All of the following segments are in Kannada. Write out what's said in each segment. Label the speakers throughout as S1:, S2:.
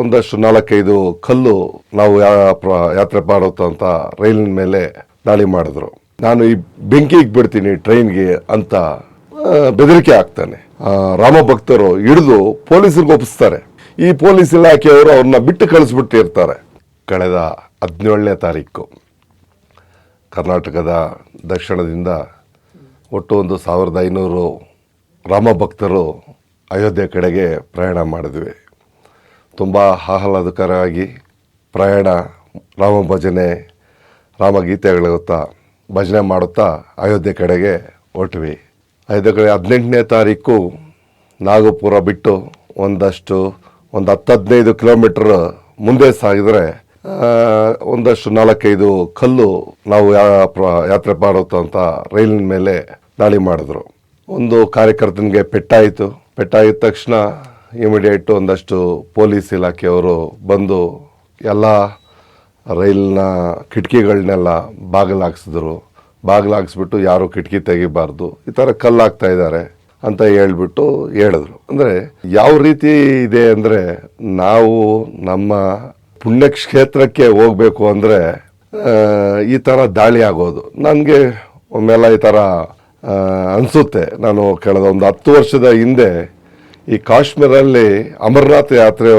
S1: ಒಂದಷ್ಟು ನಾಲ್ಕೈದು ಕಲ್ಲು ನಾವು ಯಾತ್ರೆ ಮಾಡುತ್ತಂತ ರೈಲಿನ ಮೇಲೆ ದಾಳಿ ಮಾಡಿದ್ರು. ನಾನು ಈ ಬೆಂಕಿಗೆ ಬಿಡ್ತೀನಿ ಟ್ರೈನ್ಗೆ ಅಂತ ಬೆದರಿಕೆ ಹಾಕ್ತಾನೆ. ರಾಮ ಭಕ್ತರು ಹಿಡಿದು ಪೊಲೀಸರಿಗೆ ಒಪ್ಪಿಸ್ತಾರೆ. ಈ ಪೊಲೀಸ್ ಇಲಾಖೆಯವರು ಅವ್ರನ್ನ ಬಿಟ್ಟು ಕಳಿಸ್ಬಿಟ್ಟಿರ್ತಾರೆ. ಕಳೆದ ಹದಿನೇಳನೇ ತಾರೀಕು ಕರ್ನಾಟಕದ ದಕ್ಷಿಣದಿಂದ ಒಟ್ಟು ಒಂದು ಸಾವಿರದ ಐನೂರು ರಾಮ ಭಕ್ತರು ಅಯೋಧ್ಯೆ ಕಡೆಗೆ ಪ್ರಯಾಣ ಮಾಡಿದ್ವಿ. ತುಂಬ ಆಹ್ಲಾದಕರವಾಗಿ ಪ್ರಯಾಣ ರಾಮ ಭಜನೆ ರಾಮಗೀತೆಗಳ ಭಜನೆ ಮಾಡುತ್ತಾ ಅಯೋಧ್ಯೆ ಕಡೆಗೆ ಹೊರಟ್ವಿ. ಅಯೋಧ್ಯೆ ಕಡೆ ಹದಿನೆಂಟನೇ ತಾರೀಕು ನಾಗಪುರ ಬಿಟ್ಟು ಒಂದಷ್ಟು, ಒಂದು ಹತ್ತು ಹದಿನೈದು ಕಿಲೋಮೀಟರ್ ಮುಂದೆ ಸಾಗಿದರೆ ಒಂದಷ್ಟು ನಾಲ್ಕೈದು ಕಲ್ಲು ನಾವು ಯಾತ್ರೆ ಮಾಡುತ್ತಂತ ರೈಲಿನ ಮೇಲೆ ದಾಳಿ ಮಾಡಿದ್ರು. ಒಂದು ಕಾರ್ಯಕರ್ತನಿಗೆ ಪೆಟ್ಟಾಯಿತು. ಪೆಟ್ಟಾಗಿದ ತಕ್ಷಣ ಇಮಿಡಿಯೇಟ್ ಒಂದಷ್ಟು ಪೊಲೀಸ್ ಇಲಾಖೆಯವರು ಬಂದು ಎಲ್ಲ ರೈಲ್ನ ಕಿಟಕಿಗಳನ್ನೆಲ್ಲ ಬಾಗಿಲು ಹಾಕ್ಸಿದ್ರು ಬಾಗಿಲು ಹಾಕ್ಸ್ಬಿಟ್ಟು ಯಾರು ಕಿಟಕಿ ತೆಗಿಬಾರ್ದು. ಈ ಥರ ಕಲ್ಲು ಹಾಕ್ತಾ ಇದ್ದಾರೆ ಅಂತ ಹೇಳ್ಬಿಟ್ಟು ಹೇಳಿದ್ರು. ಅಂದರೆ ಯಾವ ರೀತಿ ಇದೆ ಅಂದರೆ ನಾವು ನಮ್ಮ ಪುಣ್ಯಕ್ಷೇತ್ರಕ್ಕೆ ಹೋಗಬೇಕು ಅಂದರೆ ಈ ಥರ ದಾಳಿ ಆಗೋದು. ನನಗೆ ಒಮ್ಮೆಲ್ಲ ಈ ಥರ ಅನ್ಸುತ್ತೆ. ನಾನು ಕಳೆದ ಒಂದು ಹತ್ತು ವರ್ಷದ ಹಿಂದೆ ಈ ಕಾಶ್ಮೀರಲ್ಲಿ ಅಮರನಾಥ ಯಾತ್ರೆ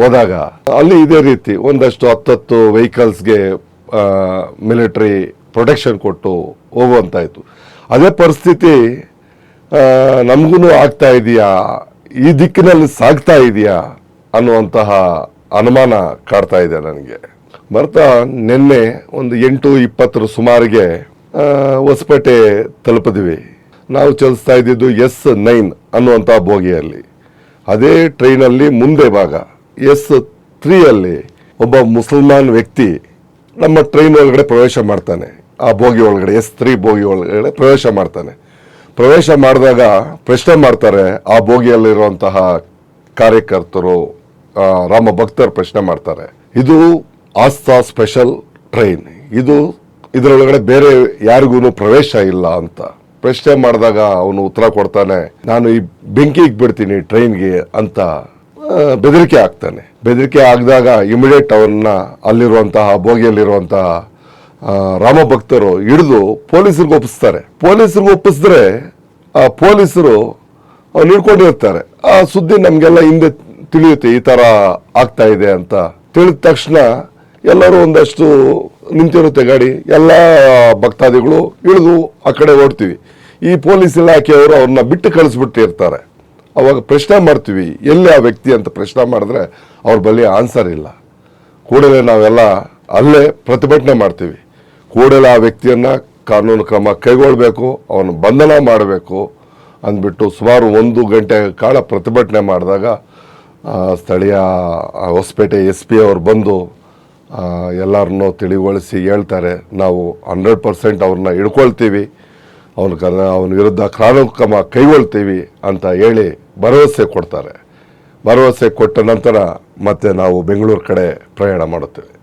S1: ಹೋದಾಗ ಅಲ್ಲಿ ಇದೇ ರೀತಿ ಒಂದಷ್ಟು ಹತ್ತತ್ತು ವೆಹಿಕಲ್ಸ್ಗೆ ಮಿಲಿಟರಿ ಪ್ರೊಟೆಕ್ಷನ್ ಕೊಟ್ಟು ಹೋಗುವಂತಾಯಿತು. ಅದೇ ಪರಿಸ್ಥಿತಿ ನಮಗೂ ಆಗ್ತಾ ಇದೆಯಾ? ಈ ದಿಕ್ಕಿನಲ್ಲಿ ಸಾಗ್ತಾ ಇದೆಯಾ? ಅನ್ನುವಂತಹ ಅನುಮಾನ ಕಾಡ್ತಾ ಇದೆ ನನಗೆ. ಬರ್ತಾ ನಿನ್ನೆ ಒಂದು ಎಂಟು ಇಪ್ಪತ್ತರ ಸುಮಾರಿಗೆ ಹೊಸಪೇಟೆ ತಲುಪಿದ್ವಿ. ನಾವು ಚಲಿಸ್ತಾ ಇದ್ದಿದ್ದು ಎಸ್ ನೈನ್ ಅನ್ನುವಂಥ ಬೋಗಿಯಲ್ಲಿ. ಅದೇ ಟ್ರೈನಲ್ಲಿ ಮುಂದೆ ಭಾಗ, ಎಸ್ ತ್ರೀಯಲ್ಲಿ ಒಬ್ಬ ಮುಸಲ್ಮಾನ್ ವ್ಯಕ್ತಿ ನಮ್ಮ ಟ್ರೈನ್ ಒಳಗಡೆ ಪ್ರವೇಶ ಮಾಡ್ತಾನೆ. ಆ ಬೋಗಿ ಒಳಗಡೆ, ಎಸ್ ತ್ರೀ ಬೋಗಿ ಒಳಗಡೆ ಪ್ರವೇಶ ಮಾಡ್ತಾನೆ. ಪ್ರವೇಶ ಮಾಡಿದಾಗ ಪ್ರಶ್ನೆ ಮಾಡ್ತಾರೆ, ಆ ಬೋಗಿಯಲ್ಲಿರುವಂತಹ ಕಾರ್ಯಕರ್ತರು ರಾಮ ಭಕ್ತರು ಪ್ರಶ್ನೆ ಮಾಡ್ತಾರೆ, ಇದು ಆಸ್ತಾ ಸ್ಪೆಷಲ್ ಟ್ರೈನ್, ಇದು ಇದರೊಳಗಡೆ ಬೇರೆ ಯಾರಿಗೂ ಪ್ರವೇಶ ಇಲ್ಲ ಅಂತ. ಪ್ರಶ್ನೆ ಮಾಡಿದಾಗ ಅವನು ಉತ್ತರ ಕೊಡ್ತಾನೆ, ನಾನು ಈ ಬೆಂಕಿಗೆ ಬಿಡ್ತೀನಿ ಟ್ರೈನ್ಗೆ ಅಂತ ಬೆದರಿಕೆ ಆಗ್ತಾನೆ ಬೆದರಿಕೆ ಆಗಿದಾಗ ಇಮಿಡಿಯೇಟ್ ಅವನ್ನ ಅಲ್ಲಿರುವಂತಹ, ಬೋಗಿಯಲ್ಲಿರುವಂತಹ ರಾಮ ಭಕ್ತರು ಹಿಡಿದು ಪೊಲೀಸರಿಗೆ ಒಪ್ಪಿಸ್ತಾರೆ. ಪೊಲೀಸರಿಗೆ ಒಪ್ಪಿಸಿದ್ರೆ, ಆ, ಪೊಲೀಸರು ಅವ್ನು ಹಿಡ್ಕೊಂಡಿರ್ತಾರೆ. ಆ ಸುದ್ದಿ ನಮಗೆಲ್ಲ ಹಿಂದೆ ತಿಳಿಯುತ್ತೆ, ಈ ಥರ ಆಗ್ತಾ ಇದೆ ಅಂತ. ತಿಳಿದ ತಕ್ಷಣ ಎಲ್ಲರೂ ಒಂದಷ್ಟು ನಿಂತಿರುತ್ತೆ ಗಾಡಿ. ಎಲ್ಲ ಭಕ್ತಾದಿಗಳು ಇಳಿದು ಆ ಕಡೆ ಓಡ್ತೀವಿ. ಈ ಪೊಲೀಸ್ ಇಲಾಖೆಯವರು ಅವ್ರನ್ನ ಬಿಟ್ಟು ಕಳಿಸ್ಬಿಟ್ಟಿರ್ತಾರೆ. ಅವಾಗ ಪ್ರಶ್ನೆ ಮಾಡ್ತೀವಿ, ಎಲ್ಲಿ ಆ ವ್ಯಕ್ತಿ ಅಂತ ಪ್ರಶ್ನೆ ಮಾಡಿದ್ರೆ ಅವ್ರ ಬಳಿ ಆನ್ಸರ್ ಇಲ್ಲ. ಕೂಡಲೇ ನಾವೆಲ್ಲ ಅಲ್ಲೇ ಪ್ರತಿಭಟನೆ ಮಾಡ್ತೀವಿ. ಕೂಡಲೇ ಆ ವ್ಯಕ್ತಿಯನ್ನು ಕಾನೂನು ಕ್ರಮ ಕೈಗೊಳ್ಳಬೇಕು ಅವನು ಬಂಧನ ಮಾಡಬೇಕು ಅಂದ್ಬಿಟ್ಟು ಸುಮಾರು ಒಂದು ಗಂಟೆ ಕಾಲ ಪ್ರತಿಭಟನೆ ಮಾಡಿದಾಗ ಸ್ಥಳೀಯ ಹೊಸಪೇಟೆ ಎಸ್ ಪಿ ಅವರು ಬಂದು ಎಲ್ಲರನ್ನೂ ತಿಳಿಗೊಳಿಸಿ ಹೇಳ್ತಾರೆ, ನಾವು ಹಂಡ್ರೆಡ್ ಪರ್ಸೆಂಟ್ ಅವ್ರನ್ನ ಹಿಡ್ಕೊಳ್ತೀವಿ. ಅವನ ಕರ ಅವನ ವಿರುದ್ಧ ಕಾನೂನು ಕ್ರಮ ಕೈಗೊಳ್ತೀವಿ ಅಂತ ಹೇಳಿ ಭರವಸೆ ಕೊಡ್ತಾರೆ. ಭರವಸೆ ಕೊಟ್ಟ ನಂತರ ಮತ್ತೆ ನಾವು ಬೆಂಗಳೂರು ಕಡೆ ಪ್ರಯಾಣ ಮಾಡುತ್ತೇವೆ.